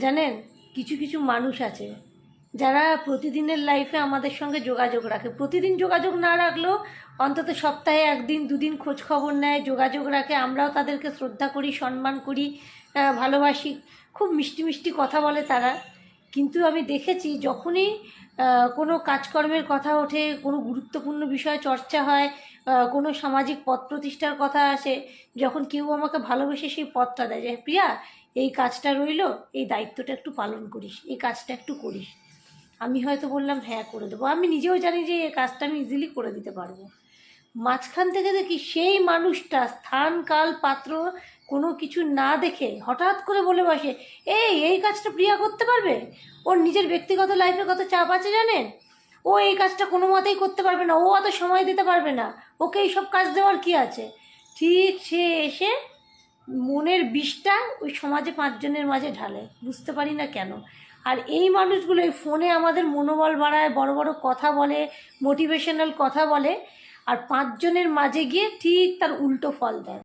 জানেন, কিছু কিছু মানুষ আছে যারা প্রতিদিনের লাইফে আমাদের সঙ্গে যোগাযোগ রাখে। প্রতিদিন যোগাযোগ না রাখলেও অন্তত সপ্তাহে একদিন, দুদিন খোঁজ খবর নেয়, যোগাযোগ রাখে। আমরাও তাদেরকে শ্রদ্ধা করি, সম্মান করি ভালোবাসি। খুব মিষ্টি মিষ্টি কথা বলে তারা। কিন্তু আমি দেখেছি যখনই কোনো কাজকর্মের কথা ওঠে, কোনো গুরুত্বপূর্ণ বিষয় চর্চা হয় কোনো সামাজিক পদ প্রতিষ্ঠার কথা আসে, যখন কেউ আমাকে ভালোবেসে সেই পদটা দেয় যে, প্রিয়া, এই কাজটা রইল, এই দায়িত্বটা একটু পালন করিস, এই কাজটা একটু করিস। আমি হয়তো বললাম হ্যাঁ করে দেবো। আমি নিজেও জানি যে, এই কাজটা আমি ইজিলি করে দিতে পারব। মাঝখান থেকে দেখি সেই মানুষটা স্থান কাল পাত্র কোনো কিছু না দেখে হঠাৎ করে বলে বসে, এই এই কাজটা প্রিয়া করতে পারবে? ওর নিজের ব্যক্তিগত লাইফে কত চাপ আছে জানেন? ও এই কাজটা কোনো মতেই করতে পারবে না, ও অত সময় দিতে পারবে না, ওকে এইসব কাজ দেওয়ার কি আছে? ঠিক সে এসে মনের বিষটা ওই সমাজে পাঁচজনের মাঝে ঢালে, বুঝতে পারি না কেন। আর এই মানুষগুলো এই ফোনে আমাদের মনোবল বাড়ায়, বড় বড় কথা বলে মোটিভেশনাল কথা বলে আর পাঁচজনের মাঝে গিয়ে ঠিক তার উল্টো ফল দেয়।